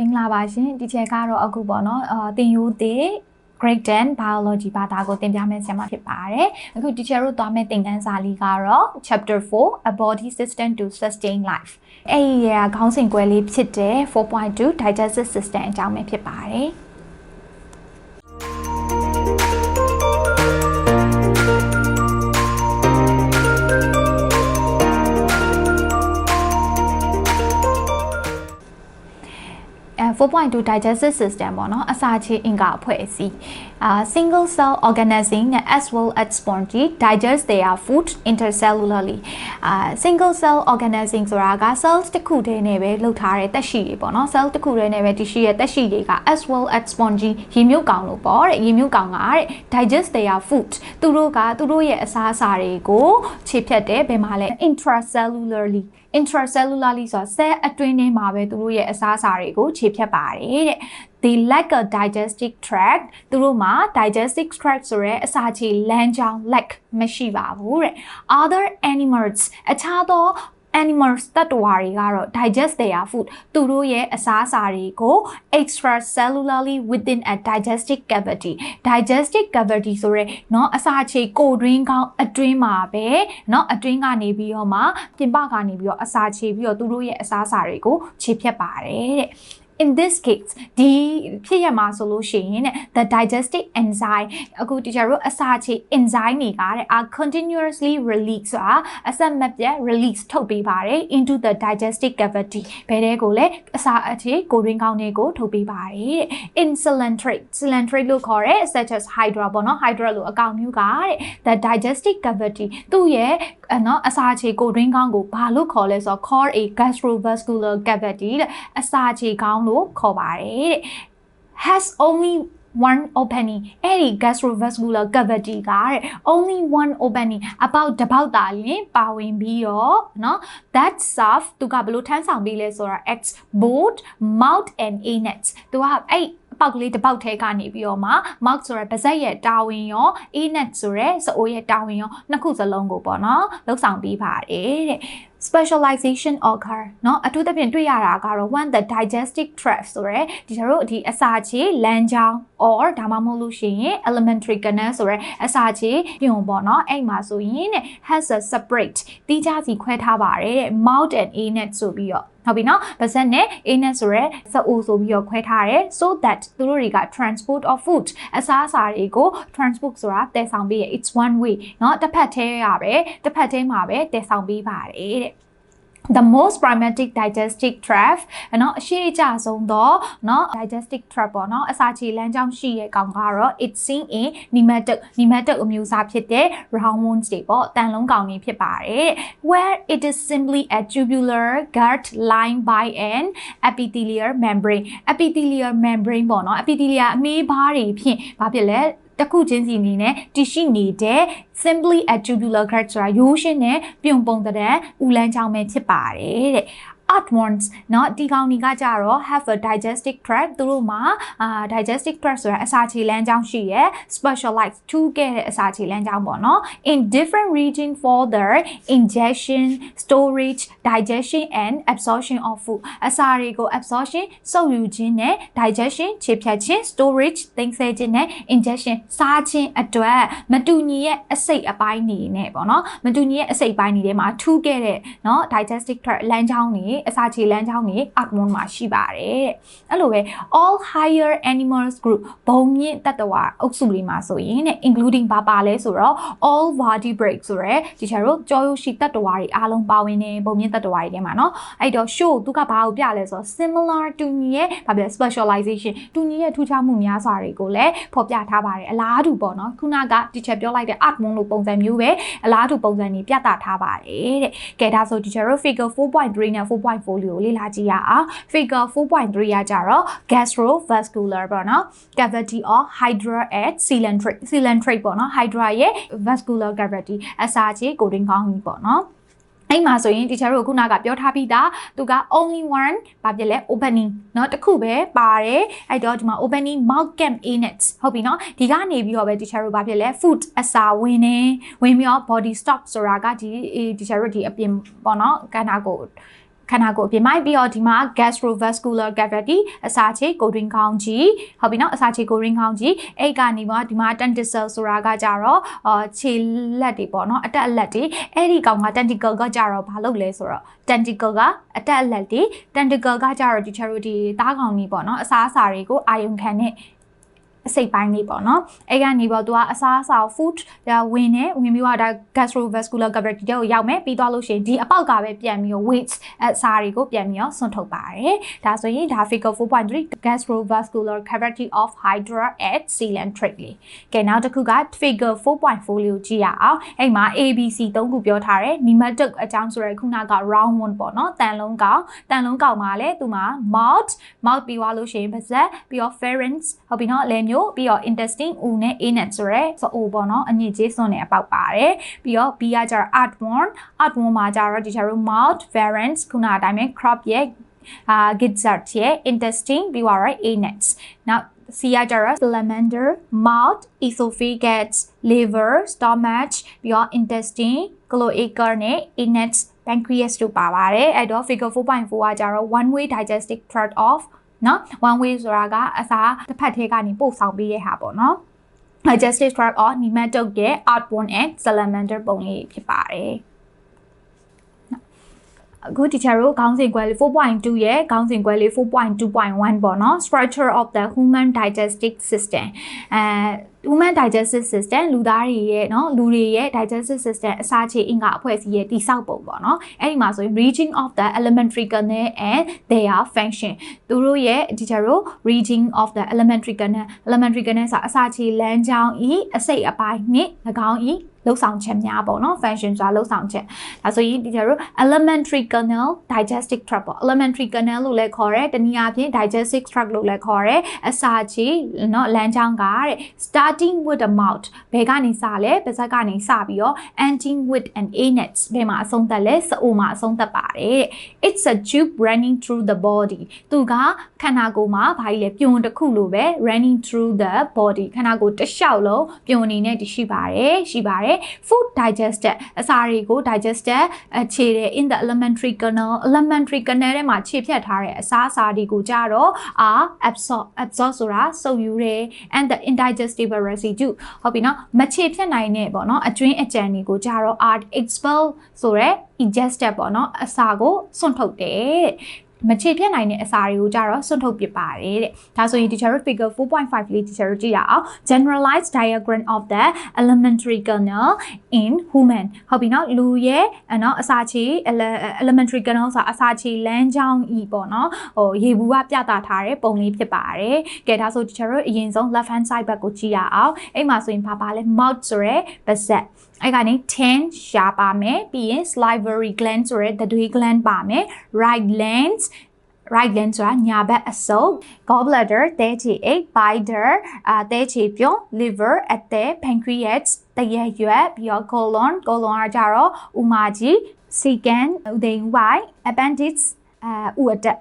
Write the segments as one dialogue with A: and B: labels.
A: မင်္ဂလာပါရှင်ဒီချက်ကတော့အခုပေါ့နော်အာတင်ယူသေး Grade 10 Biology ဘာသာကိုသင်ပြမယ့်ဆရာမဖြစ်ပါတယ်အခု teacher တို့သွားမယ့်သင်ခန်းစာလေးကတော့ Chapter 4 A Body System to Sustain Life အဲ့ဒီရခေါင်းစဉ်ကွဲလေးဖြစ်တဲ့4.2 Digestive System အကြောင်းပဲဖြစ်ပါတယ် 4.2 digestive system ပေါ့နော်အစာချေအင်္ဂါအဖွဲ့အစည်း အာ single cell organism as well as spongy digest their food intercellularly အာ single cell organism ဆိုတာက cells တစ်ခုတည်းနဲ့ပဲလှုပ်ထားတဲ့တက်ရှိတွေပေါ့နော် cell တစ်ခုတည်းနဲ့ပဲတရှိရဲ့တက်ရှိတွေက as well as spongy ရေမြုပ်ကောင်လို့ပေါ့တဲ့ရေမြုပ်ကောင်ကတဲ့ digest their food သူတို့ကသူတို့ရဲ့အစာအစာတွေကိုခြေဖြတ်တယ်ဘယ်မှာလဲ intracellularly intracellularly ဆိုတာ cell အတွင်းထဲမှာပဲသူတို့ရဲ့အစားအစာတွေကိုခြေဖြတ်ပါတယ်တဲ့ they lack a digestive tract သူတို့မှာ digestive tract ဆိုရဲအစာခြေလမ်းကြောင်း lack မရှိပါဘူးတဲ့ other animals အခြားသော animals တတ္တဝါတွေကတော့ digest their food သူတို့ရဲ့အစားအစာတွေကို extracellularly within a digestive cavity digestive cavity ဆိုရဲเนาะအစာခြေကိုယ်တွင်းကောင်းအတွင်းမှာပဲเนาะအတွင်းကနေပြီးတော့မှပြင်ပကနေပြီးတော့အစာခြေပြီးတော့သူတို့ရဲ့အစားအစာတွေကိုခြေဖြတ်ပါတယ်တဲ့ in this case ဒီဖြစ်ရမှာဆိုလို့ရှိရင်တဲ့ the digestive enzyme အခု teacher တို့အစာချေ enzyme တွေကတဲ့ are continuously release ဆိုတာအဆက်မပြတ် release ထုတ်ပေးပါတယ် into the digestive cavity ဘယ်တဲ့ကိုလဲအစာအချေကိုရင်းကောင်းတွေကိုထုတ်ပေးပါတယ်တဲ့ in cilantrate cilantrate လို့ခေါ်တဲ့ such as hydra ပေါ့နော် hydra လို့အကောင်မျိုးကတဲ့ the digestive cavity သူ့ရဲ့နော်အစာချေကိုရင်းကောင်းကိုဘာလို့ခေါ်လဲဆိုတော့ called a gastrovascular cavity တဲ့အစာချေကောင်းလို့ခေါ်ပါတယ်တဲ့ has only one opening အဲ့ဒီ gastrovascular cavity ကတဲ့ only one opening about တပေါက်တာလင်ပါဝင်ပြီးတော့เนาะ that serve သူကဘယ်လိုထမ်းဆောင်ပြီးလဲဆိုတာ ex both mouth and anus သူကအဲ့ပေါက်ကလေးတစ်ပေါက်ထဲကနေပြီးတော့မှ mouth ဆိုရယ်ပါးစပ်ရဲ့တာဝန်ရော anus ဆိုရယ်စအိုးရဲ့တာဝန်ရောနှစ်ခုစလုံးကိုပေါ့နော်လှုပ်ဆောင်ပြီးပါတယ်တဲ့ specialization occur เนาะအထူးသဖြင့်တွေ့ရတာကတော့ one the digestive tract ဆိုရယ်ဒီတို့ဒီအစာချေလမ်းကြောင်း or ဒါမှမဟုတ်လို့ရှိရင် elementary canal ဆိုရယ်အစာချေပြုံပေါ့เนาะအဲ့မှာဆိုရင်တဲ့ has a separate တိကျစီခွဲထားပါတယ်တဲ့ mouth and anus ဆိုပြီးတော့ဟုတ်ပြီနော်ပါဇက်နဲ့ anus ဆိုရဲစအိုဆိုပြီးတော့ခွဲထားတယ် so that သူတို့တွေက transport of food အစားအစာတွေကို transport ဆိုတာတည်ဆောင်ပေးရ it's one way เนาะတစ်ဖက်ထဲရပဲတစ်ဖက်ထဲမှာပဲတည်ဆောင်ပေးပါတယ်တဲ့ the most primitive digestive tract เนาะအရှိအကျဆုံးသောเนาะ digestive tract ပေါ့เนาะအစာခြေလမ်းကြောင်းရှိရဲ့ကောင်ကတော့ it's seen in nematode nematode အမျိုးအစားဖြစ်တဲ့ round wounds တွေပေါ့တန်လုံးကောင်တွေဖြစ်ပါတယ် where it is simply a tubular gut lined by an epithelial membrane epithelial membrane ပေါ့เนาะ epithelial အမေးဘားတွေဖြင့်ဘာဖြစ်လဲ တစ်ခုချင်းစီအနေနဲ့တရှိနေတဲ့ simply a tubular gut ဆိုတာရိုးရှင်းတဲ့ပြုံပုံတဲ့ဦးလန်းချောင်းပဲဖြစ်ပါတယ်တဲ့ earthworms เนาะဒီကောင်တွေကကြတော့ have a digestive tract သူတို့မှာအာ digestive tract ဆိုတာအစာခြေလမ်းကြောင်းရှိရယ် specialized to ခဲ့တဲ့အစာခြေလမ်းကြောင်းပေါ့เนาะ in different region for their ingestion storage digestion and absorption of food အစာတွေကို absorption စုပ်ယူခြင်းနဲ့ digestion ခြေဖြတ်ခြင်း storage သိမ်းဆည်းခြင်းနဲ့ ingestion စားခြင်းအတွက်မတူညီရဲ့အစိတ်အပိုင်းနေနဲ့ပေါ့เนาะမတူညီရဲ့အစိတ်ပိုင်းနေထဲမှာထူးခဲ့တဲ့เนาะ digestive tract လမ်းကြောင်းနေ အစာခြေလမ်းကြောင်းတွေ hormone မှာရှိပါတယ်တဲ့အဲ့လိုပဲ all higher animals group ဘုံမြင့်တတ္တဝါအုပ်စုလေးမှာဆိုရင်တဲ့ including ဘာပါလဲဆိုတော့ all vertebrates ဆိုရဲဒီချာတို့ကြောရိုးရှိတတ္တဝါတွေအားလုံးပါဝင်နေဘုံမြင့်တတ္တဝါတွေထဲမှာเนาะအဲ့တော့ show သူကဘာကိုပြလဲဆိုတော့ similar တူညီရဲ့ဘာပြ specialization တူညီရဲ့ထူးခြားမှုများစွာတွေကိုလည်းဖော်ပြထားပါတယ်အလားတူပေါ့เนาะခုနက teacher ပြောလိုက်တဲ့ hormone လို့ပုံစံမျိုးပဲအလားတူပုံစံကြီးပြသထားပါတယ်တဲ့ကဲဒါဆို teacher တို့ figure 4.3နဲ့4.4 portfolio ကိုလေ့လာကြည့်ရအောင် figure 4.3ကကြတော့ gastrovascular ပေါ့နော် cavity of hydra at cylindric cylindric ပေါ့နော် hydra ရဲ့ vascular cavity အစာချေကိုရင်းကောင်းကြီးပေါ့နော်အဲ့မှာဆိုရင် teacher တို့ခုနကပြောထားပြီးသားသူက only one ဘာဖြစ်လဲ opening เนาะတစ်ခုပဲပါတယ်အဲ့တော့ဒီမှာ opening mouth cam anus ဟုတ်ပြီเนาะဒီကနေပြီးတော့ပဲ teacher တို့ဘာဖြစ်လဲ food အစာဝင်နေဝင်ပြီးတော့ body stock ဆိုတာကဒီ teacher တို့ဒီအပြင်ပေါ့เนาะကန္နာကိုက ခန္ဓာကိုယ်အပြင်ပိုင်းပြီးတော့ဒီမှာ gastrovascular cavity အစာချေကိုရင်းခေါင်းကြီးဟုတ်ပြီနော်အစာချေကိုရင်းခေါင်းကြီးအဲ့ကနေမှဒီမှာ tentacle ဆိုတာကကြတော့အာခြေလက်တွေပေါ့နော်အတက်အလက်တွေအဲ့ဒီကောင်က tentacle ကကြတော့ဘာလုပ်လဲဆိုတော့ tentacle ကအတက်အလက်တွေ tentacle ကကြတော့ဒီ charity တားကောင်ကြီးပေါ့နော်အစားအစာတွေကိုအာယုံခံတဲ့ အစိတ်ပိုင်းလေးပေါ့နော်အဲ့ကနေပေါ့သူကအစားအစာ food ဒါဝင်နေဝင်ပြီးတော့ဒါ gastrovascular cavity ကိုရောက်မယ်ပြီးသွားလို့ရှိရင်ဒီအပေါက်ကပဲပြန်ပြီးတော့ weight အစားတွေကိုပြန်ပြီးတော့ဆွန့်ထုတ်ပါတယ်ဒါဆိုရင်ဒါ figure 4.3 gastrovascular cavity of hydra at sealant trait လေးကဲနောက်တစ်ခုက figure 4.4လေးကိုကြည့်ရအောင်အဲ့မှာ ABC ၃ခုပြောထားတယ် pneumatic အကြောင်းဆိုရယ်ခုနက round one ပေါ့နော်တန်လုံးကောင်တန်လုံးကောင်မှာလည်းသူမှာ mouth mouth ပြီးသွားလို့ရှိရင်ပါးစပ်ပြီးတော့ pharynx ဟုတ်ပြီနော်လဲမျိုးပြီးတော့ intestine ဦးနဲ့ anus ဆိုရဲဆိုအိုပေါ့နော်အညစ်အကြေးစွန့်နေအပေါက်ပါတယ်ပြီးတော့ B ကကျတော့ artworm artworm မှာကျတော့ဒီကျတော့ mouth pharynx ခုနအတိုင်းပဲ crop ရဲ့အာ gizzard ရဲ့ intestine ပြီးတော့ anus now C ကကျတော့ salamander mouth esophagus liver stomach ပြီးတော့ intestine cloaca နဲ့ anus pancreas တို့ပါပါတယ်အဲ့တော့ figure 4.4ကကျတော့ one way digestive tract of နော် one way ဆိုတာကအစားတစ်ဖက်ထဲကနေပို့ဆောင်ပေးတဲ့ဟာပေါ့နော် digestive tract or nematode ရဲ့ outborn and salamander ပုံလေးဖြစ်ပါတယ်အခု teacher တို့ခေါင်းစဉ်ခွဲလေး4.2ရဲ့ခေါင်းစဉ်ခွဲလေး4.2.1ပေါ့နော် structure of the human digestive system အဲ human digestive system လူသားတွေရဲ့เนาะလူတွေရဲ့ digestive system အစာချေအင်္ဂါအဖွဲ့အစည်းရဲ့တိဆောက်ပုံပေါ့เนาะအဲ့ဒီမှာဆိုရင် region of the elementary kernel and their function သူတို့ရဲ့ teacher တို့ region of the elementary kernel elementary kernel ဆိုအစာချေလမ်းကြောင်းဤအစိတ်အပိုင်းနှင့်၎င်းဤလှုပ်ဆောင်ချက်များပေါ့နော် function ဆိုတာလှုပ်ဆောင်ချက်ဒါဆိုရင်ဒီကျတို့ elementary kernel digestive tract ပေါ့ elementary kernel လို့လည်းခေါ်တယ်တနည်းအားဖြင့် digestive tract လို့လည်းခေါ်တယ်အစာချေเนาะလမ်းကြောင်းကတဲ့ starting with the mouth ဘယ်ကနေစလဲပါးစပ်ကနေစပြီးတော့ ending with an anus ဘယ်မှာအဆုံးသတ်လဲစအိုမှာအဆုံးသတ်ပါတယ် it's a tube running through the body သူကခန္ဓာကိုယ်မှာဘာကြီးလဲပြုံတစ်ခုလိုပဲ running through the body ခန္ဓာကိုယ်တစ်လျှောက်လုံးပြုံအနေနဲ့တရှိပါတယ်ရှိပါတယ် food digested အစာတွေကို digested ခြေတယ် in the elementary kernel elementary kernel ထဲမှာခြေဖြတ်ထားတဲ့အစာအစာတွေကိုကြတော့ are absorb absorb ဆိုတာစုပ်ယူတယ် and the indigestible residue ဟုတ်ပြီနော်မခြေဖြတ်နိုင်တဲ့ပေါ့နော်အကျွင်းအကြံတွေကိုကြတော့ are expel ဆိုရဲ ingested ပေါ့နော်အစာကိုစွန့်ထုတ်တယ် မချေပြတ်နိုင်တဲ့အစာတွေကိုကြတော့စွန့်ထုတ်ပစ်ပါတယ်တဲ့ဒါဆိုရင် teacher figure 4.5လေး teacher ကြည့်ရအောင် generalized diagram of the elementary kernel in human ဟုတ်ပြီနော်လူရဲ့နော်အစာချေ elementary kernel ဆိုတာအစာချေလမ်းကြောင်းဤပေါ့နော်ဟိုရေဘူးကပြတာထားတဲ့ပုံလေးဖြစ်ပါတယ်ကဲဒါဆို teacher အရင်ဆုံး left hand side ဘက်ကိုကြည့်ရအောင်အဲ့မှာဆိုရင်ဘာပါလဲ mouth ဆိုရဲပါးစပ် အဲ့ကနေ10ရှားပါမယ်ပြီးရင် salivary gland ဆိုရဲတတွေး gland ပါမယ် right lens right lens ဆိုတာညာဘက်အစုပ် gallbladder သဲချေအိတ် biter အာသဲချေပြုံ liver အသဲ pancreas တရက်ရွက်ပြီးတော့ colon colon ကကြတော့ဥမာကြီး secant ဥဒိန်ဝိုင် appendix အာဥအတက်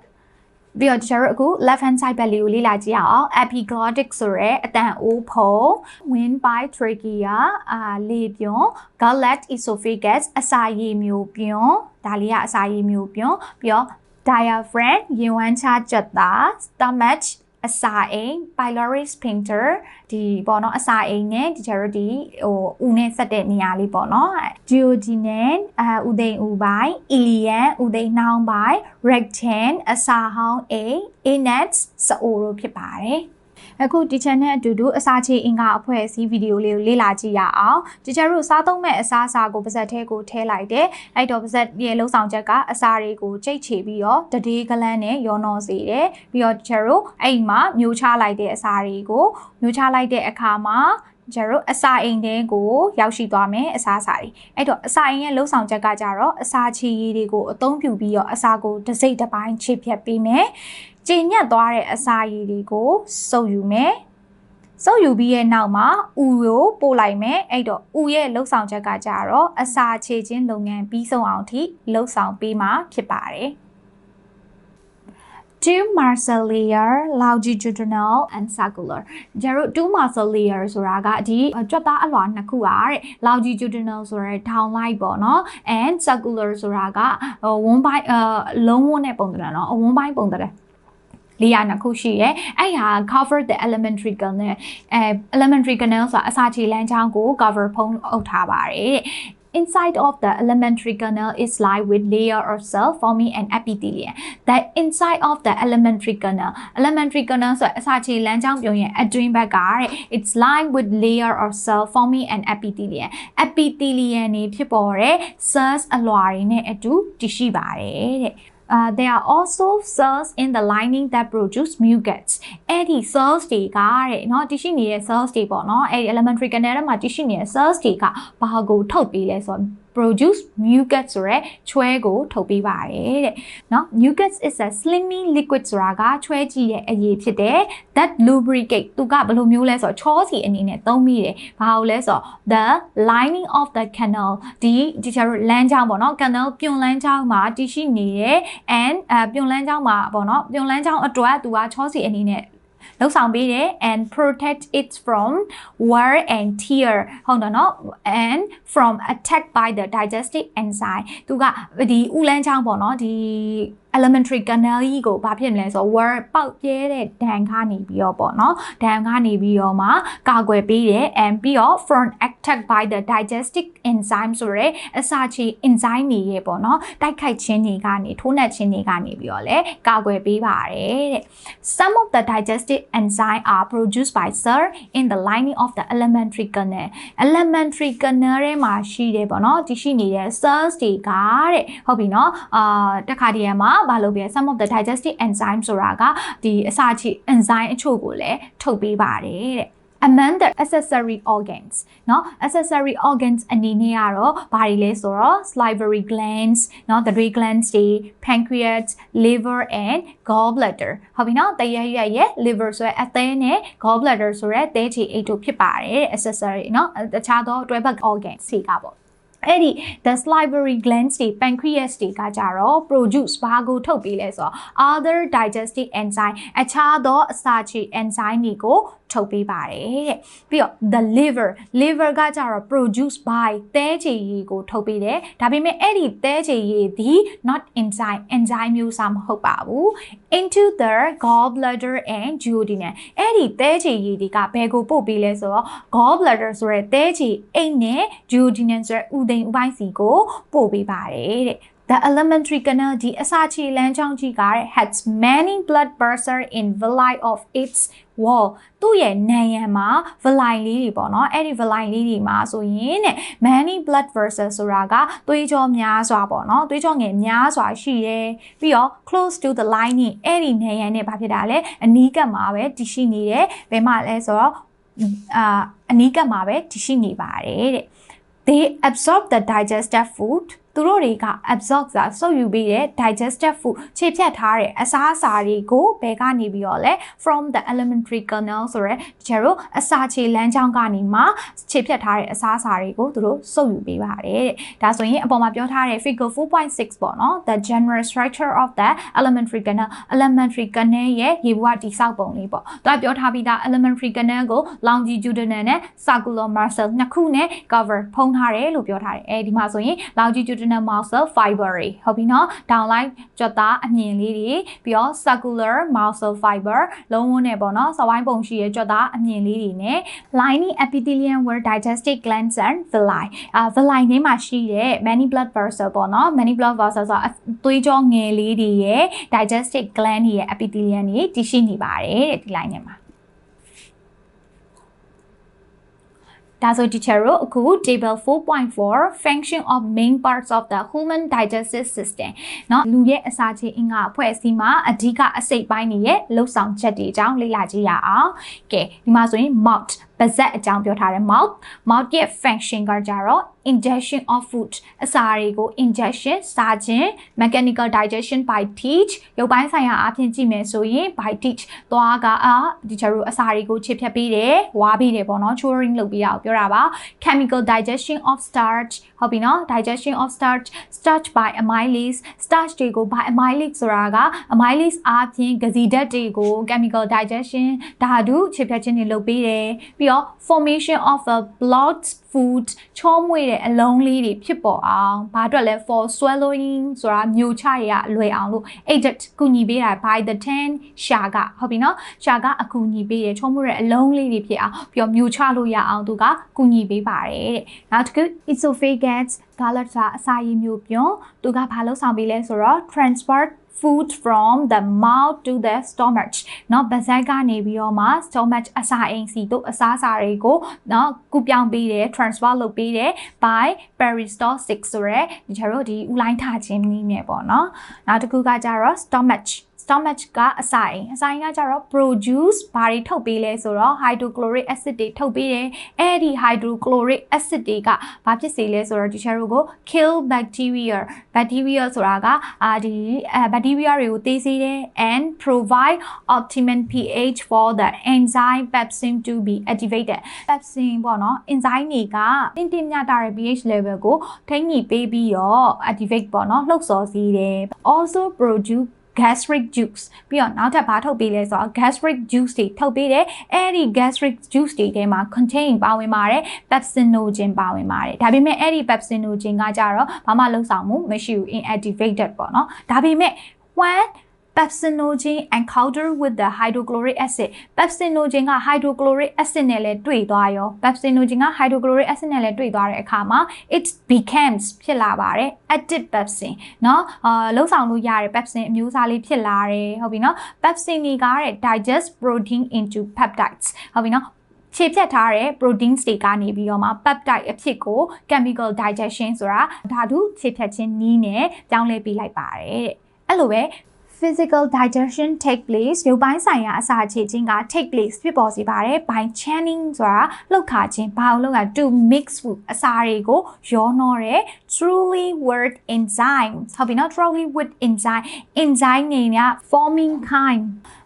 A: ပြီးတော့ကျွန်တော်တို့အခု left hand side ဘက်လေးကိုလေ့လာကြည့်အောင် epiglottic ဆိုရဲအတန်အိုးဖုံ windpipe trachea အာလေပြွန် gullet esophagus အစာရည်မျိုးပြွန်ဒါလေးကအစာရည်မျိုးပြွန်ပြီးတော့ diaphragm ရင်ဝမ်းချကြွက်သား stomach အစာအိမ် pylori sphincter ဒီပေါ့နော်အစာအိမ်နဲ့ဒီကျတော့ဒီဟိုဦးနဲ့ဆက်တဲ့နေရာလေးပေါ့နော် duodenum အာဥဒိန်ဥပိုင်း ilium ဥဒိန်နှောင်းပိုင်း rectum အစာဟောင်းအိမ် anus စအိုတို့ဖြစ်ပါတယ် အခုဒီ channel အတူတူအစာချေအင်္ဂါအဖွဲ့အစည်းဗီဒီယိုလေးကိုလေ့လာကြည့်ရအောင်ဒီကျတို့စားသုံးမဲ့အစားအစာကိုပါဇက်ထဲကိုထည့်လိုက်တယ်အဲ့တော့ပါဇက်ရဲ့လုံဆောင်ချက်ကအစာတွေကိုကြိတ်ချေပြီးတော့တဒေးကလန်းနဲ့ရောနှောစေတယ်ပြီးတော့ဒီကျတို့အဲ့မှာမျိုးချလိုက်တဲ့အစာတွေကိုမျိုးချလိုက်တဲ့အခါမှာကျတော့အစာအိမ်တဲကိုရောက်ရှိသွားမယ်အစာအစာတွေအဲ့တော့အစာအိမ်ရဲ့လှုပ်ဆောင်ချက်ကကြတော့အစာချီရည်တွေကိုအသုံးပြုပြီးတော့အစာကိုတစ်စိတ်တစ်ပိုင်းချစ်ဖြတ်ပေးမယ် ကျဉ်ညက်သွားတဲ့အစာရည်တွေကိုစုပ်ယူမယ်စုပ်ယူပြီးရဲ့နောက်မှာဥကိုပို့လိုက်မယ်အဲ့တော့ဥရဲ့လှုပ်ဆောင်ချက်ကကြတော့အစာခြေချင်းလုပ်ငန်းပြီးဆုံးအောင်ထိလှုပ်ဆောင်ပေးမှာဖြစ်ပါတယ် two muscle layer longitudinal and circular ကျတို့ two muscle layer ဆိုတာကဒီကြွက်သားအလွှာနှစ်ခုอ่ะတဲ့ longitudinal ဆိုရဲထောင်လိုက်ပေါ့နော် and circular ဆိုတာကဝန်းပိုင်းအလုံးဝနဲ့ပုံသဏ္ဍာန်เนาะအဝန်းပိုင်းပုံသဏ္ဍာန် လေးရနှစ်ခုရှိရဲအဲ့ဟာ cover the elementary canal အဲ elementary canal ဆိုတာအစာခြေလမ်းကြောင်းကို cover ဖုံးအုပ်ထားပါတယ်တဲ့ Inside of the elementary canal is lined with layer of cell forming an epithelium. The inside of the elementary canal, elementary canal ဆိုအစာခြေလမ်းကြောင်းပြုံးရဲ့အတွင်းဘက်ကတဲ့ it's lined with layer of cell forming an epithelium. epithelium နေဖြစ်ပေါ်တဲ့ cells အလွှာတွေနဲ့အတူတည်ရှိပါတယ်တဲ့ Uh, there are also cells in the lining that produce mucus အဲ့ဒီ cells တွေကတဲ့เนาะတရှိနေတဲ့ cells တွေပေါ့เนาะအဲ့ဒီ elementary canal ထဲမှာတရှိနေတဲ့ cells တွေကဘာကိုထုတ်ပေးလဲဆိုတော့ produce mucus ဆိုရဲချွဲကိုထုတ်ပေးပါတယ်တဲ့เนาะ mucus is a slimy liquid ဆိုတာကချွဲကြည့်တဲ့အရည်ဖြစ်တယ် that lubricate သူကဘယ်လိုမျိုးလဲဆိုတော့ချောစီအနေနဲ့သုံးမိတယ်ဘာလို့လဲဆိုတော့ the lining of the canal ဒီဒီကျတော့လမ်းကြောင်းပေါ့เนาะ canal ပြုံလမ်းကြောင်းမှာတရှိနေတယ် and အပြုံလမ်းကြောင်းမှာပေါ့เนาะပြုံလမ်းကြောင်းအတွက်သူကချောစီအနေနဲ့ လှုပ်ဆောင်ပေးတယ် and protect it from wear and tear ဟုတ်တယ်နော် and from attack by the digestive enzyme သူကဒီဥလန်းချောင်းပေါ့နော်ဒီ elementary canal ကြီးကိုဘာဖြစ်မလဲဆိုတော့ word ပေါက်ပြဲတဲ့ဒဏ်ကနေပြီးတော့ပေါ့နော်ဒဏ်ကနေပြီးတော့မှကာကွယ်ပေးတယ် and ပြီးတော့ from attack by the digestive enzyme ဆိုရဲအစာချေ enzyme တွေရဲ့ပေါ့နော်တိုက်ခိုက်ခြင်းတွေကနေထိုးနှက်ခြင်းတွေကနေပြီးတော့လဲကာကွယ်ပေးပါတယ်တဲ့ some of the digestive enzyme are produced by cell in the lining of the elementary canal elementary canal ထဲမှာရှိတယ်ပေါ့နော်တရှိနေတဲ့ cells တွေကတဲ့ဟုတ်ပြီနော်အာတခါတည်းမှာဘာလုပ်ပြ some of the digestive enzyme ဆိုတာကဒီအစာချေ enzyme အချို့ကိုလည်းထုတ်ပေးပါတယ်တဲ့ among the accessory organs เนาะ accessory organs အနေနဲ့ကတော့ဘာတွေလဲဆိုတော့ salivary glands เนาะ the three glands တွေ pancreas liver and gallbladder ဟုတ်ပြီเนาะတရရရဲ့ liver ဆိုရဲအသည်းနဲ့ gallbladder ဆိုရဲသဲချေအိတ်တို့ဖြစ်ပါတယ် accessory เนาะတခြားသောတွဲဘက် organs တွေကပေါ့ အဲ့ဒီ the salivary glands တွေ pancreas တွေကကြတော့ produce ဘာကိုထုတ်ပေးလဲဆိုတော့ other digestive enzyme အခြားသောအစာချေ enzyme တွေကိုထုတ်ပေးပါတယ်တဲ့ပြီးတော့ the liver liver ကကြတော့ produce by သဲချေရည်ကိုထုတ်ပေးတယ်ဒါပေမဲ့အဲ့ဒီသဲချေရည်ဒီ not enzyme enzyme မျိုးစားမဟုတ်ပါဘူး into the gallbladder and duodenum အဲ့ဒီသဲချေရည်တွေကဘယ်ကိုပို့ပေးလဲဆိုတော့ gallbladder ဆိုရဲသဲချေအိတ်နဲ့ duodenum ဆိုရဲဥသိမ်ဥပိုင်းစီကိုပို့ပေးပါတယ်တဲ့ The elementary canal ဒီအစာချေလမ်းကြောင်းကြီးက has many blood vessels in villi of its wall သူ့ရဲ့နံရံမှာ villi လေးတွေပေါ့နော်အဲ့ဒီ villi လေးတွေမှာဆိုရင်တဲ့ many blood vessels ဆိုတာကသွေးကြောများစွာပေါ့နော်သွေးကြောငယ်များစွာရှိတယ်ပြီးတော့ close to the lining အဲ့ဒီနံရံနဲ့ဘာဖြစ်တာလဲအနီးကပ်မှာပဲတည်ရှိနေတယ်ဘယ်မှာလဲဆိုတော့အာအနီးကပ်မှာပဲတည်ရှိနေပါတယ်တဲ့ they absorb the digested food သူတို့တွေက absorb စာစုပ်ယူပြီးတဲ့ digested food ခြေဖြတ်ထားတဲ့အစာအစာတွေကိုဘယ်ကနေပြီးတော့လဲ from the elementary canal ဆိုရဲကျတို့အစာခြေလမ်းကြောင်းကနေမှခြေဖြတ်ထားတဲ့အစာအစာတွေကိုသူတို့စုပ်ယူပေးပါတယ်တဲ့ဒါဆိုရင်အပေါ်မှာပြောထားတဲ့ figure 4.6ပေါ့နော် the general structure of the elementary canal elementary canal ရဲ့ရေဘဝတိဆောက်ပုံလေးပေါ့သူကပြောထားပြီးသား elementary canal ကို longitudinal နဲ့ circular muscle နှစ်ခုနဲ့ cover ဖုံးထားတယ်လို့ပြောထားတယ်အဲဒီမှာဆိုရင် longitudinal muscle fiber တွေဟုတ်ပြီနော် downline ကြွက်သားအမြင်လေးတွေပြီးတော့ circular muscle fiber လုံးဝနဲ့ပေါ့နော်စဝိုင်းပုံရှိရဲ့ကြွက်သားအမြင်လေးတွေနဲ့ lining epithelium where digestive glands and villi အာ villi ထဲမှာရှိတဲ့ many blood vessel ပေါ့နော် many blood vessel ဆိုတော့သွေးကြောငယ်လေးတွေရဲ့ digestive gland တွေရဲ့ epithelium တွေတည်ရှိနေပါတယ်တဲ့ဒီ line ထဲမှာ ဒါဆို teacher တို့အခု table 4.4 function of main parts of the human digestive system เนาะလူရဲ့အစာချေအင်္ဂါအဖွဲ့အစည်းမှာအဓိကအစိတ်ပိုင်းတွေရဲ့လှုပ်ဆောင်ချက်တွေအကြောင်းလေ့လာကြည့်ရအောင်ကဲဒီမှာဆိုရင် mouth ပါဇက်အကြောင်းပြောထားတယ် mouth mouth ရဲ့ function ကကြတော့ ingestion of food အစာတွေကို ingestion စားခြင်း mechanical digestion by teach ရုပ်ပိုင်းဆိုင်ရာအပြင်ကြည့်မယ်ဆိုရင် by teach သွားကအာဒီချာတို့အစာတွေကိုခြေဖြတ်ပေးတယ်ဝါပေးတယ်ပေါ့နော် chewing လုပ်ပြီးအောင်ပြောတာပါ chemical digestion of starch ဟုတ်ပြီနော် digestion of starch starch by amylase starch တွေကို by amylase ဆိုတာက amylase အပြင်ဂစီဓာတ်တွေကို chemical digestion ဓာတုခြေဖြတ်ခြင်းတွေလုပ်ပေးတယ်ပြီးတော့ formation of a blood food ချောမွေ့တဲ့အလုံးလေးတွေဖြစ်ပေါ်အောင်ဘာအတွက်လဲ for swallowing ဆိုတာမျိုးချရအလွယ်အောင်လို့ aided ကူညီပေးတာ by the 10ရှာကဟုတ်ပြီနော်ရှာကအကူညီပေးတယ်ချောမွေ့တဲ့အလုံးလေးတွေဖြစ်အောင်ပြီးတော့မျိုးချလို့ရအောင်သူကကူညီပေးပါတယ်တဲ့နောက်တစ်ခု esophagus ဂါလတ်စာအစာရည်မျိုးပြွန်သူကဘာလို့ဆောင်ပေးလဲဆိုတော့ transport food from the mouth to the stomach เนาะပါးစပ်ကနေပြီးတော့မှ stomach အစာအိမ်စီတို့အစားအစာတွေကိုเนาะကူပြောင်းပေးတယ် transfer လုပ်ပေးတယ် by peristaltic ဆိုရဲဒီကျတော့ဒီဥလိုင်းထခြင်းနည်းနဲ့ပေါ့เนาะနောက်တစ်ခုကကြတော့ stomach stomach ကအစာအိမ်အစာအိမ်ကကြတော့ produce ဘာတွေထုတ်ပေးလဲဆိုတော့ hydrochloric acid တွေထုတ်ပေးတယ်အဲ့ဒီ hydrochloric acid တွေကဘာဖြစ်စေလဲဆိုတော့ဒီချက်တို့ကို kill bacteria bacteria ဆိုတာကအာဒီအဲ bacteria တွေကိုသေစေတယ် and provide optimum pH for the enzyme pepsin to be activated pepsin ပေါ့နော် enzyme တွေကတင်းတင်းမြတာတဲ့ pH level ကိုထိန်းညှိပေးပြီးတော့ activate ပေါ့နော်လှုပ်ဆော်စေတယ် also produce gastric juice ပြီးတော့နောက်ထပ်ဘာထုတ်ပေးလဲဆိုတော့ gastric juice တွေထုတ်ပေးတယ်အဲ့ဒီ gastric juice တွေထဲမှာ contain ပါဝင်ပါတယ် pepsinogen ပါဝင်ပါတယ်ဒါပေမဲ့အဲ့ဒီ pepsinogen ကကြတော့ဘာမှလုံဆောင်မှုမရှိဘူး inactivated ပေါ့နော်ဒါပေမဲ့ when pepsinogen encounter with the hydrochloric acid pepsinogen က hydrochloric acid နဲ့လည်းတွေ့သွားရော pepsinogen က hydrochloric acid နဲ့လည်းတွေ့သွားတဲ့အခါမှာ it becomes ဖြစ်လာပါတယ် active pepsin เนาะအာလှုပ်ဆောင်လို့ရတဲ့ pepsin အမျိုးအစားလေးဖြစ်လာတယ်ဟုတ်ပြီเนาะ pepsin တွေကတဲ့ digest protein into peptides ဟုတ်ပြီเนาะခြေဖြတ်ထားတဲ့ proteins တွေကနေပြီးတော့မှ peptide အဖြစ်ကို chemical digestion ဆိုတာဓာတုခြေဖြတ်ခြင်းနည်းနဲ့ပြောင်းလဲပေးလိုက်ပါတယ်တဲ့အဲ့လိုပဲ physical digestion take place ရုပ်ပိုင်းဆိုင်ရာအစာခြေခြင်းက take place ဖြစ်ပေါ်စေပါတယ် by churning ဆိုတာလှုပ်ခါခြင်းဘာလို့လဲ to mix food အစာတွေကိုရောနှောတဲ့ truly word enzyme ဟုတ်ပြီနော် truly with enzyme enzyme နေက forming kind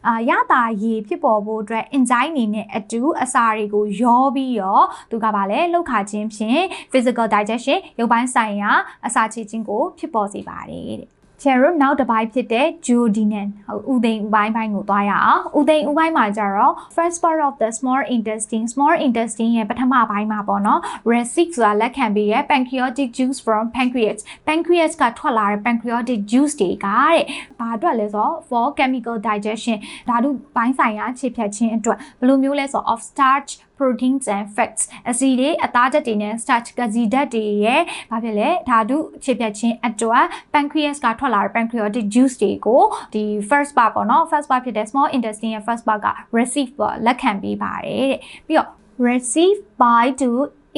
A: အာရတာရေဖြစ်ပေါ်ဖို့အတွက် enzyme နေနဲ့အတူအစာတွေကိုရောပြီးတော့သူကပါလေလှုပ်ခါခြင်းဖြင့် physical digestion ရုပ်ပိုင်းဆိုင်ရာအစာခြေခြင်းကိုဖြစ်ပေါ်စေပါတယ်တဲ့ ကျန်တို့နောက်တစ်ပိုင်းဖြစ်တဲ့ duodenum ဟုတ်ဥသိမ်ဥပိုင်းပိုင်းကိုသွားရအောင်ဥသိမ်ဥပိုင်းမှာကျတော့ first part of the small intestine small intestine ရဲ့ပထမပိုင်းမှာပေါ့နော် receive ဆိုတာလက်ခံပြီးရဲ့ pancreatic juice from pancreas pancreas ကထွက်လာတဲ့ pancreatic juice တွေကတဲ့ဘာအတွက်လဲဆိုတော့ for chemical digestion ဓာတုပိုင်းဆိုင်ရာခြေဖြတ်ခြင်းအတွက်ဘယ်လိုမျိုးလဲဆိုတော့ of starch proteins and fats အဆီတွေအသားဓာတ်တွေနဲ့ starch ကစီဓာတ်တွေရဲ့ဘာဖြစ်လဲဓာတုခြေဖြတ်ခြင်းအတွက် pancreas ကထွက်လာတဲ့ pancreatic juice တွေကိုဒီ first part ပေါ့နော် first part ဖြစ်တဲ့ small intestine ရဲ့ first part က receive ပေါ့လက်ခံပေးပါတယ်တဲ့ပြီးတော့ receive by to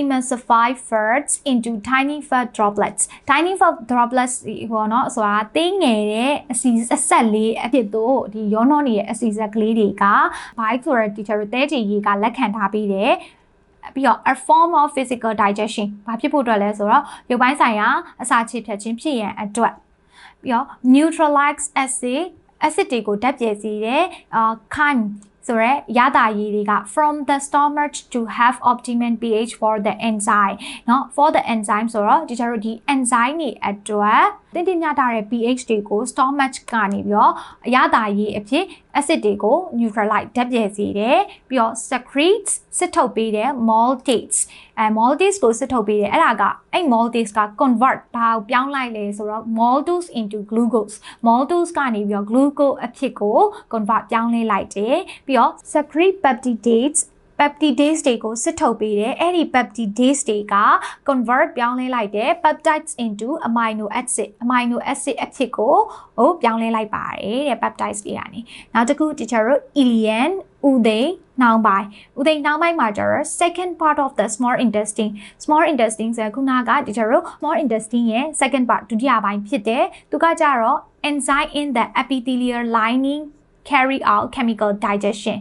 A: emulsify fats into tiny fat droplets tiny fat droplets ဘောနော်ဆိုတာသိငယ်တဲ့အစီအဆက်လေးအဖြစ်တို့ဒီရောနှောနေတဲ့အစီအဆက်ကလေးတွေက bike ဆိုတဲ့ teacher တဲတီကြီးကလက်ခံထားပြီးတယ်ပြီးတော့ a form of physical digestion ဘာဖြစ်ဖို့အတွက်လဲဆိုတော့ရုပ်ပိုင်းဆိုင်ရာအစာချေဖြတ်ခြင်းဖြစ်ရန်အတွက်ပြီးတော့ neutralize acid acid တွေကိုဓာတ်ပြည့်စေတဲ့အာ kind ဆိုရဲရတာရည်တွေက from the stomach to have optimum pH for the enzyme เนาะ for the enzyme ဆိုတော့ဒီကျတော့ဒီ enzyme တွေအတွက် တင်းတင်းမြတာတဲ့ pH တွေကို stomach ကနေပြီးတော့အရသာရည်အဖြစ် acid တွေကို neutralize ဓာတ်ပြည့်စေတယ်ပြီးတော့ secretes စစ်ထုတ်ပေးတဲ့ maltase အဲ maltase ကိုစစ်ထုတ်ပေးတယ်အဲ့ဒါကအဲ့ maltase က convert ဘာကိုပြောင်းလိုက်လဲဆိုတော့ maltose into glucose maltose ကနေပြီးတော့ glucose အဖြစ်ကို convert ပြောင်းလဲလိုက်တယ်ပြီးတော့ secrete peptidases peptidase တွေကိုစစ်ထုတ်ပေးတယ်အဲ့ဒီ peptidase တွေက convert ပြောင်းလဲလိုက်တယ် peptides into amino acid amino acid အဖြစ်ကိုဟိုပြောင်းလဲလိုက်ပါတယ်တဲ့ peptides တွေကနေနောက်တစ်ခု teacher တို့ ilean ဥသိမ်းနှောင်းပိုင်းဥသိမ်းနှောင်းပိုင်းမှာကျတော့ second part of the small intestine small intestine ဆိုခုနက teacher တို့ small intestine ရဲ့ second part ဒုတိယပိုင်းဖြစ်တယ်သူကကြတော့ enzyme in the epithelial lining carry out chemical digestion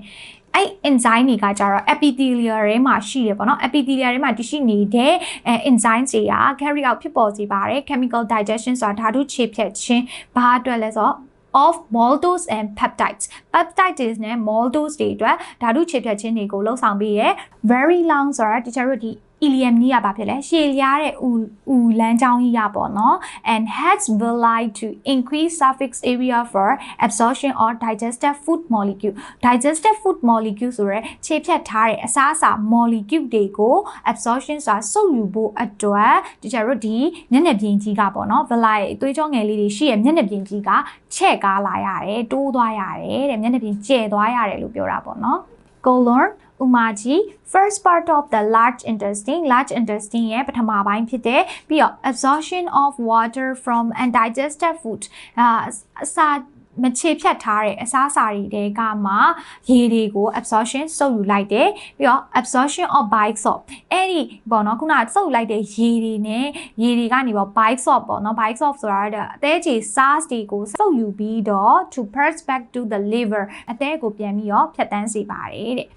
A: အဲ့ enzyme တွေကကြတော့ epithelial ထဲမှာရှိတယ်ပေါ့နော် epithelial ထဲမှာတရှိနေတဲ့အဲ enzyme တွေက carry out ဖြစ်ပေါ်စေပါတယ် chemical digestion ဆိုတာဓာတုခြေဖြတ်ခြင်းဘာအတွက်လဲဆိုတော့ of maltose and peptides peptides နဲ့ maltose တွေအတွက်ဓာတုခြေဖြတ်ခြင်းတွေကိုလှုပ်ဆောင်ပြီးရ very long ဆိုတာတခြားတို့ဒီ ilium ကြီးကဘာဖြစ်လဲရှည်လျားတဲ့ဥဥလမ်းကြောင်းကြီးရပေါ့နော် and has will like to increase surface area for absorption or digestive food molecule digestive food molecule ဆိုရဲခြေဖြတ်ထားတဲ့အစားအစာ molecule တွေကို absorption ဆိုတာစုပ်ယူဖို့အတွက်တခြားတို့ဒီမျက်နှာပြင်ကြီးကပေါ့နော် villi သွေးကြောငယ်လေးတွေရှိရဲ့မျက်နှာပြင်ကြီးကချဲ့ကားလာရတယ်တိုးသွားရတယ်တဲ့မျက်နှာပြင်ကျဲသွားရတယ်လို့ပြောတာပေါ့နော် colon ဥမာကြီး first part of the large intestine large intestine ရဲ့ပထမပိုင်းဖြစ်တဲ့ပြီးတော့ absorption of water from undigested food အာအစာ မချေဖြတ်ထားတဲ့အစားအစာတွေတဲကမှရေတွေကို absorption စုပ်ယူလိုက်တယ်ပြီးတော့ absorption of bile salt အဲ့ဒီပေါ့နော်ခုနကစုပ်ယူလိုက်တဲ့ရေတွေနဲ့ရေတွေကနေပေါ့ bile salt ပေါ့နော် bile salt ဆိုတာအသေးချေ SARS တွေကိုစုပ်ယူပြီးတော့ to pass back to the liver အသေးကိုပြန်ပြီးတော့ဖြတ်တန်းစေပါတယ်တဲ့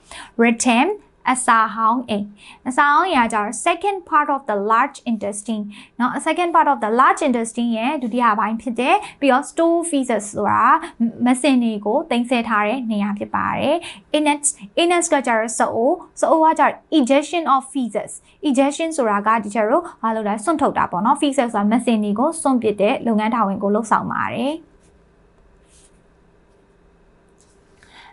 A: retain အစာဟောင်းအိမ်အစာဟောင်းရာကြတော့ second part of the large intestine เนาะ second part of the large intestine ရဲ့ဒုတိယပိုင်းဖြစ်တဲ့ပြီးတော့ store feces ဆိုတာမစင်တွေကိုတင်ဆက်ထားတဲ့နေရာဖြစ်ပါတယ် innet innet ကကြတော့စအိုးစအိုးကကြတော့ ejection of feces ejection ဆိုတာကဒီကျတော့ဘာလို့လဲစွန့်ထုတ်တာပေါ့เนาะ feces ဆိုတာမစင်တွေကိုစွန့်ပစ်တဲ့လုပ်ငန်းတာဝန်ကိုလုပ်ဆောင်ပါတယ်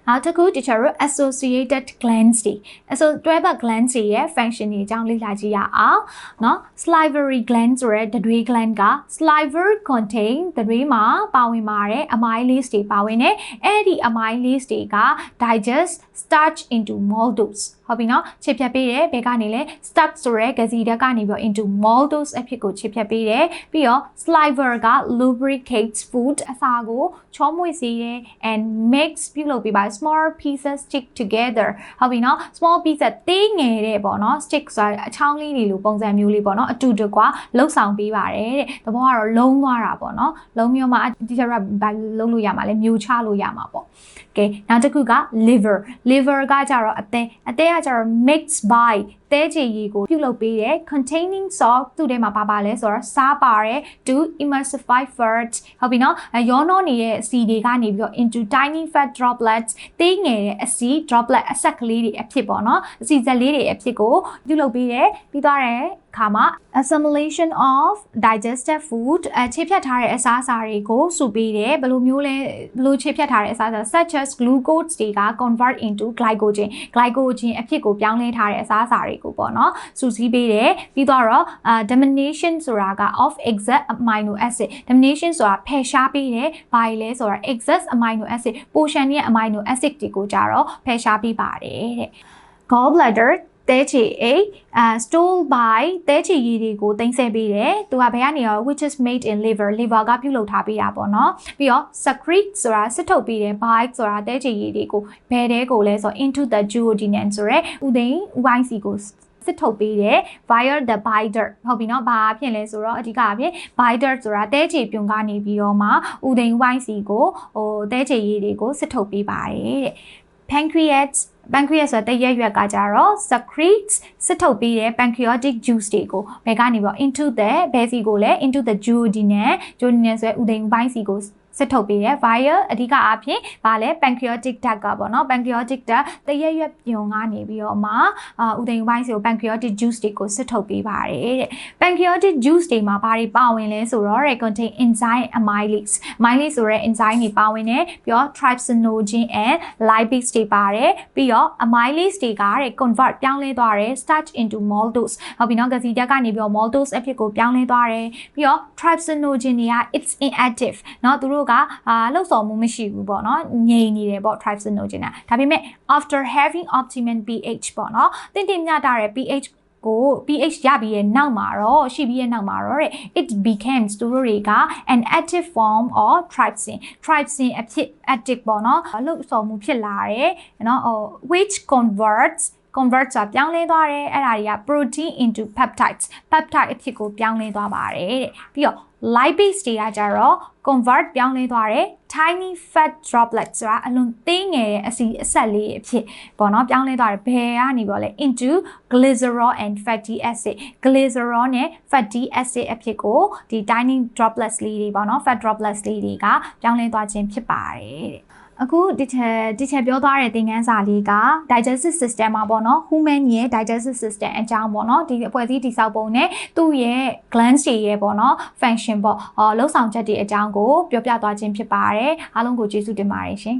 A: နောက်တစ်ခု teacher တို့ associated glands တွေ so တွဲဘက် glands တွေရဲ့ function တွေအကြောင်းလေ့လာကြည့်ရအောင်เนาะ salivary gland ဆိုတဲ့တတွေး gland က saliva contain တတွေးမှာပါဝင်ပါတယ် amylase တွေပါဝင်တယ်အဲ့ဒီ amylase တွေက digest starch into maltose ဟုတ်ပြီနော်ချစ်ဖြတ်ပေးတယ်ဘယ်ကနေလဲ starch ဆိုရဲဂစီတက်ကနေပြီးတော့ into maltose အဖြစ်ကိုချစ်ဖြတ်ပေးတယ်ပြီးတော့ saliva က lubricates food အစာကိုချောမွေ့စေတယ် and makes ပြုလုပ်ပေးပါ small pieces stick together ဟုတ်ပြီနော် small pieces သေးငယ်တဲ့ပေါ့နော် stick ဆိုတာအချောင်းလေးတွေလိုပုံစံမျိုးလေးပေါ့နော်အတူတကွလှုပ်ဆောင်ပေးပါတယ်တဲ့သဘောကတော့လုံးသွားတာပေါ့နော်လုံးမျိုးမှာဒီကျရဘာလုံးလို့ရမှာလဲမျိုးချလို့ရမှာပေါ့ကဲနောက်တစ်ခုက liver liver ကကြတော့အသေးအသေးကကြတော့ mixed by သဲချေရည်ကိုပြုလုပ်ပေးတယ် containing salt သူ့ထဲမှာပါပါလဲဆိုတော့စားပါတယ် to emulsify fat ဟုတ်ပြီနော်ရောနှောနေတဲ့စီတွေကနေပြီးတော့ into tiny fat droplets သေးငယ်တဲ့အစီ droplet အဆက်ကလေးတွေအဖြစ်ပေါ့နော်အစီဇက်လေးတွေအဖြစ်ကိုပြုလုပ်ပေးတယ်ပြီးသွားတယ် ခါမှာ assimilation of digested food အခြေဖြတ်ထားတဲ့အစားအစာတွေကိုစုပေးတယ်ဘယ်လိုမျိုးလဲဘယ်လိုခြေဖြတ်ထားတဲ့အစားအစာ such as glucose တွေက convert into glycogen glycogen အဖြစ်ကိုပြောင်းလဲထားတဲ့အစားအစာတွေကိုပေါ့နော်စုစည်းပေးတယ်ပြီးတော့ domination ဆိုတာက of exact amino acid domination ဆိုတာဖယ်ရှားပေးတယ်ဘာလဲဆိုတာ exact amino acid portion ရဲ့ amino acid တွေကိုကြတော့ဖယ်ရှားပေးပါတယ်တဲ့ gallbladder တဲချီအိအာ stool by တဲချီရည်တွေကိုတင်ဆက်ပေးတယ်သူကဘယ်ကနေရော which is made in liver liver ကပြုလုပ်ထားပေးတာပေါ့နော်ပြီးတော့ secrete ဆိုတာစစ်ထုတ်ပေးတယ် bile ဆိုတာတဲချီရည်တွေကိုဘယ်တဲကိုလဲဆို into the duodenum ဆိုရဲဥသိန်းဥပိုင်းစီကိုစစ်ထုတ်ပေးတယ် via the binder ဟုတ်ပြီနော်ဘာဖြစ်လဲဆိုတော့အဓိကအဖြစ် binder ဆိုတာတဲချေပြုံကနေပြီးတော့မှဥသိန်းဝိုင်းစီကိုဟိုတဲချေရည်တွေကိုစစ်ထုတ်ပေးပါတယ်တဲ့ pancreas pancreas ဆိုတဲ့ရက်ရွက်ကကြတော့ secretes စစ်ထုတ်ပေးတဲ့ pancreatic juice တွေကိုဘယ်ကနေပြီးတော့ into the ဘယ်စီကိုလဲ into the duodenum duodenum ဆိုတဲ့ဥဒိန်ပိုင်းစီကို စစ်ထုတ်ပေးတယ် via အဓိကအားဖြင့်ဗာလဲ pancreatic duct ကပေါ့နော် pancreatic duct တရက်ရွက်ပြုံကနေပြီးတော့မှအာဥသိမ်ပိုင်းစီကို pancreatic juice တွေကိုစစ်ထုတ်ပေးပါတယ်တဲ့ pancreatic juice တွေမှာဘာတွေပါဝင်လဲဆိုတော့ contain enzyme amylase amylase ဆိုတဲ့ enzyme တွေပါဝင်တယ်ပြီးတော့ trypsinogen and lipase တွေပါတယ်ပြီးတော့ amylase တွေကတဲ့ convert ပြောင်းလဲသွားတယ် starch into maltose ဟုတ်ပြီနော်ဂစီတက်ကနေပြီးတော့ maltose အဖြစ်ကိုပြောင်းလဲသွားတယ်ပြီးတော့ trypsinogen တွေက it's inactive เนาะသူတို့ ကအာလှုပ်ဆောင်မှုမရှိဘူးပေါ့နော်ငြိမ်နေတယ်ပေါ့ trypsinogen ကဒါပေမဲ့ after having optimum pH ပေါ့နော်တင်တင်မြတာတဲ့ pH ကို pH ရပြီးရဲ့နောက်မှာတော့ရှိပြီးရဲ့နောက်မှာတော့ it becomes သူတို့တွေက an active form of trypsin trypsin အဖြစ် active ပေါ့နော်လှုပ်ဆောင်မှုဖြစ်လာတယ်နော် which converts convert ဆိုတာပြောင်းလဲသွားတယ်အဲ့ဒါတွေက protein into peptides peptide အဖြစ်ကိုပြောင်းလဲသွားပါတယ်တဲ့ပြီးတော့ lipase တွေကကြတော့ convert ပြောင်းလဲသွားတယ် tiny fat droplets ဆိုတာအလွန်သေးငယ်တဲ့အစီအဆက်လေးအဖြစ်ပေါ့နော်ပြောင်းလဲသွားတယ်ဘယ်ကနေပေါ့လဲ into glycerol and fatty acid glycerol နဲ့ fatty acid အဖြစ်ကိုဒီ tiny droplets လေးတွေပေါ့နော် fat droplets လေးတွေကပြောင်းလဲသွားခြင်းဖြစ်ပါတယ်တဲ့ အခုဒီချက်ဒီချက်ပြောသွားတဲ့သင်ခန်းစာလေးက digestive system မှာပေါ့နော် human ရဲ့ digestive system အကြောင်းပေါ့နော်ဒီအဖွဲ့အစည်းတည်ဆောက်ပုံနဲ့သူ့ရဲ့ glands တွေရဲ့ပေါ့နော် function ပေါ့အော်လှုပ်ဆောင်ချက်တွေအကြောင်းကိုပြောပြသွားခြင်းဖြစ်ပါတယ်အားလုံးကိုကျေးဇူးတင်ပါတယ်ရှင်